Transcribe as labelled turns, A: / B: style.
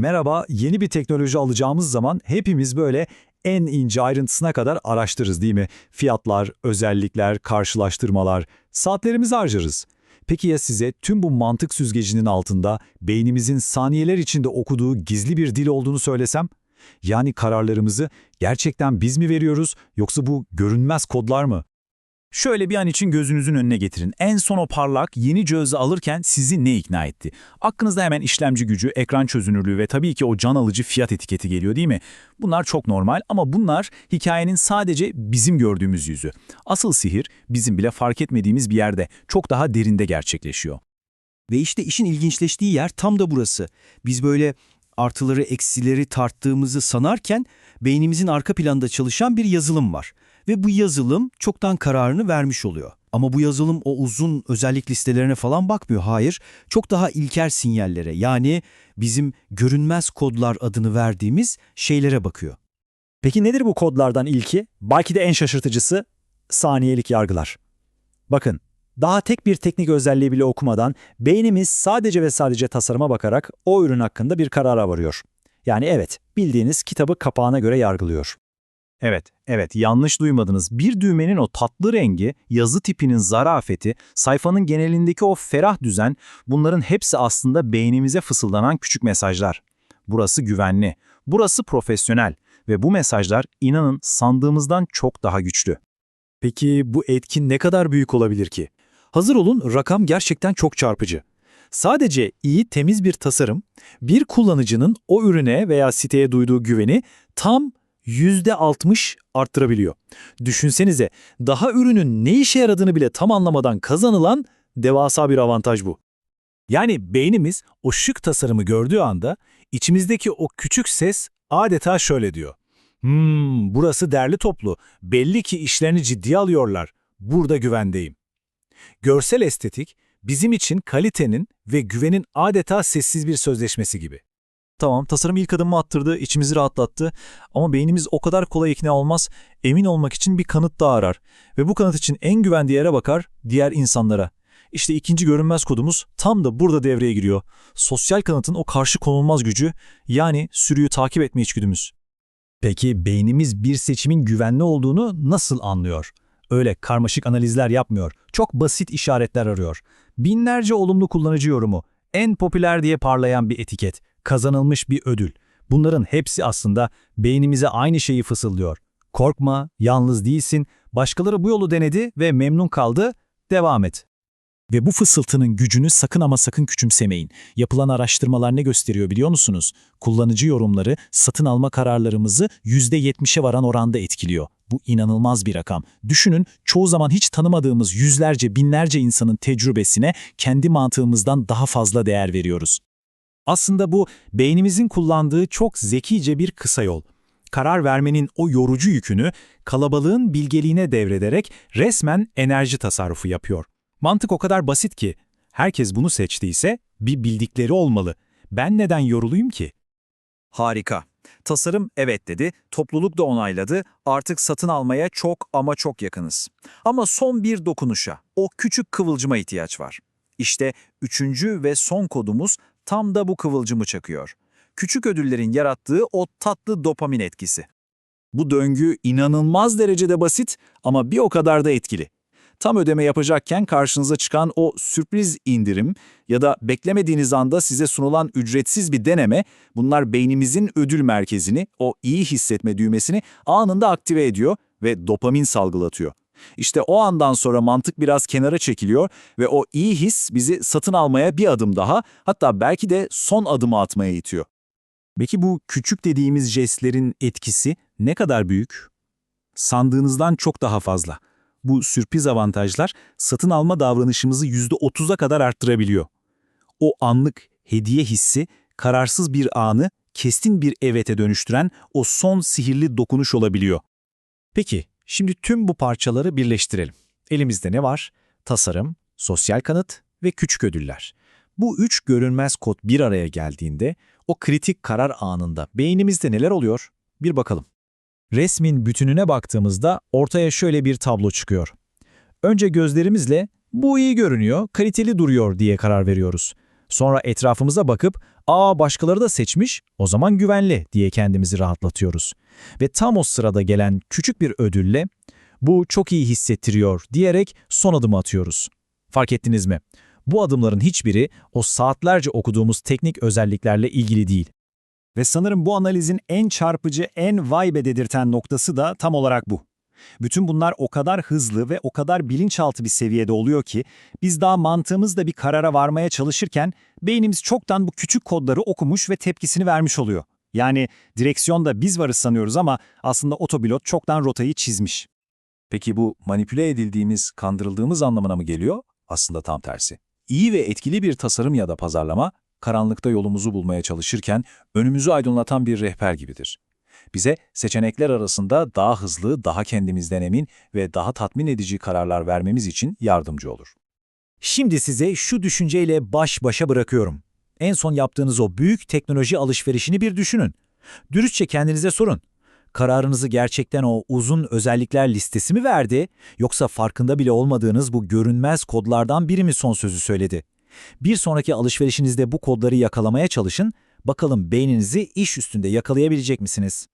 A: Merhaba, yeni bir teknoloji alacağımız zaman hepimiz böyle en ince ayrıntısına kadar araştırırız değil mi? Fiyatlar, özellikler, karşılaştırmalar, saatlerimizi harcarız. Peki ya size tüm bu mantık süzgecinin altında beynimizin saniyeler içinde okuduğu gizli bir dil olduğunu söylesem? Yani kararlarımızı gerçekten biz mi veriyoruz yoksa bu görünmez kodlar mı?
B: Şöyle bir an için gözünüzün önüne getirin. En son o parlak yeni cihazı alırken sizi ne ikna etti? Aklınızda hemen işlemci gücü, ekran çözünürlüğü ve tabii ki o can alıcı fiyat etiketi geliyor değil mi? Bunlar çok normal ama bunlar hikayenin sadece bizim gördüğümüz yüzü. Asıl sihir bizim bile fark etmediğimiz bir yerde, çok daha derinde gerçekleşiyor.
C: Ve işte işin ilginçleştiği yer tam da burası. Biz böyle artıları eksileri tarttığımızı sanarken beynimizin arka planda çalışan bir yazılım var. Ve bu yazılım çoktan kararını vermiş oluyor. Ama bu yazılım o uzun özellik listelerine falan bakmıyor. Hayır, çok daha ilker sinyallere yani bizim görünmez kodlar adını verdiğimiz şeylere bakıyor.
A: Peki nedir bu kodlardan ilki? Belki de en şaşırtıcısı saniyelik yargılar. Bakın, daha tek bir teknik özelliği bile okumadan beynimiz sadece ve sadece tasarıma bakarak o ürün hakkında bir karara varıyor. Yani evet, bildiğiniz kitabı kapağına göre yargılıyor.
B: Evet, evet yanlış duymadınız. Bir düğmenin o tatlı rengi, yazı tipinin zarafeti, sayfanın genelindeki o ferah düzen bunların hepsi aslında beynimize fısıldanan küçük mesajlar. Burası güvenli, burası profesyonel ve bu mesajlar inanın sandığımızdan çok daha güçlü.
A: Peki bu etkin ne kadar büyük olabilir ki? Hazır olun, rakam gerçekten çok çarpıcı. Sadece iyi, temiz bir tasarım, bir kullanıcının o ürüne veya siteye duyduğu güveni tam %60 arttırabiliyor. Düşünsenize, daha ürünün ne işe yaradığını bile tam anlamadan kazanılan devasa bir avantaj bu.
B: Yani beynimiz o şık tasarımı gördüğü anda içimizdeki o küçük ses adeta şöyle diyor. Hmm, burası derli toplu. Belli ki işlerini ciddiye alıyorlar. Burada güvendeyim. Görsel estetik bizim için kalitenin ve güvenin adeta sessiz bir sözleşmesi gibi.
A: Tamam, tasarım ilk adımı attırdı, içimizi rahatlattı ama beynimiz o kadar kolay ikna olmaz, emin olmak için bir kanıt daha arar. Ve bu kanıt için en güvendiği yere bakar, diğer insanlara. İşte ikinci görünmez kodumuz tam da burada devreye giriyor. Sosyal kanıtın o karşı konulmaz gücü, yani sürüyü takip etme içgüdümüz. Peki beynimiz bir seçimin güvenli olduğunu nasıl anlıyor? Öyle karmaşık analizler yapmıyor, çok basit işaretler arıyor. Binlerce olumlu kullanıcı yorumu, en popüler diye parlayan bir etiket, kazanılmış bir ödül. Bunların hepsi aslında beynimize aynı şeyi fısıldıyor. Korkma, yalnız değilsin, başkaları bu yolu denedi ve memnun kaldı, devam et. Ve bu fısıltının gücünü sakın ama sakın küçümsemeyin. Yapılan araştırmalar ne gösteriyor biliyor musunuz? Kullanıcı yorumları satın alma kararlarımızı %70'e varan oranda etkiliyor. Bu inanılmaz bir rakam. Düşünün çoğu zaman hiç tanımadığımız yüzlerce binlerce insanın tecrübesine kendi mantığımızdan daha fazla değer veriyoruz. Aslında bu beynimizin kullandığı çok zekice bir kısa yol. Karar vermenin o yorucu yükünü kalabalığın bilgeliğine devrederek resmen enerji tasarrufu yapıyor. Mantık o kadar basit ki herkes bunu seçtiyse bir bildikleri olmalı. Ben neden yoruluyum ki?
B: Harika. Tasarım evet dedi, topluluk da onayladı, artık satın almaya çok ama çok yakınız. Ama son bir dokunuşa, o küçük kıvılcıma ihtiyaç var. İşte üçüncü ve son kodumuz tam da bu kıvılcımı çakıyor. Küçük ödüllerin yarattığı o tatlı dopamin etkisi. Bu döngü inanılmaz derecede basit ama bir o kadar da etkili. Tam ödeme yapacakken karşınıza çıkan o sürpriz indirim ya da beklemediğiniz anda size sunulan ücretsiz bir deneme, bunlar beynimizin ödül merkezini, o iyi hissetme düğmesini anında aktive ediyor ve dopamin salgılatıyor. İşte o andan sonra mantık biraz kenara çekiliyor ve o iyi his bizi satın almaya bir adım daha, hatta belki de son adımı atmaya itiyor. Peki bu küçük dediğimiz jestlerin etkisi ne kadar büyük? Sandığınızdan çok daha fazla. Bu sürpriz avantajlar satın alma davranışımızı %30'a kadar arttırabiliyor. O anlık hediye hissi kararsız bir anı kestin bir evete dönüştüren o son sihirli dokunuş olabiliyor. Peki, şimdi tüm bu parçaları birleştirelim. Elimizde ne var? Tasarım, sosyal kanıt ve küçük ödüller. Bu üç görünmez kod bir araya geldiğinde o kritik karar anında beynimizde neler oluyor? Bir bakalım. Resmin bütününe baktığımızda ortaya şöyle bir tablo çıkıyor. Önce gözlerimizle bu iyi görünüyor, kaliteli duruyor diye karar veriyoruz.
D: Sonra etrafımıza bakıp, ''Aa başkaları da seçmiş, o zaman güvenli.'' diye kendimizi rahatlatıyoruz. Ve tam o sırada gelen küçük bir ödülle, ''Bu çok iyi hissettiriyor.'' diyerek son adımı atıyoruz. Fark ettiniz mi? Bu adımların hiçbiri o saatlerce okuduğumuz teknik özelliklerle ilgili değil.
E: Ve sanırım bu analizin en çarpıcı, en vay be dedirten noktası da tam olarak bu. Bütün bunlar o kadar hızlı ve o kadar bilinçaltı bir seviyede oluyor ki biz daha mantığımızla bir karara varmaya çalışırken beynimiz çoktan bu küçük kodları okumuş ve tepkisini vermiş oluyor. Yani direksiyonda biz varız sanıyoruz ama aslında otopilot çoktan rotayı çizmiş.
A: Peki bu manipüle edildiğimiz, kandırıldığımız anlamına mı geliyor? Aslında tam tersi. İyi ve etkili bir tasarım ya da pazarlama, karanlıkta yolumuzu bulmaya çalışırken önümüzü aydınlatan bir rehber gibidir. Bize seçenekler arasında daha hızlı, daha kendimizden emin ve daha tatmin edici kararlar vermemiz için yardımcı olur.
D: Şimdi size şu düşünceyle baş başa bırakıyorum. En son yaptığınız o büyük teknoloji alışverişini bir düşünün. Dürüstçe kendinize sorun. Kararınızı gerçekten o uzun özellikler listesi mi verdi, yoksa farkında bile olmadığınız bu görünmez kodlardan biri mi son sözü söyledi? Bir sonraki alışverişinizde bu kodları yakalamaya çalışın, bakalım beyninizi iş üstünde yakalayabilecek misiniz?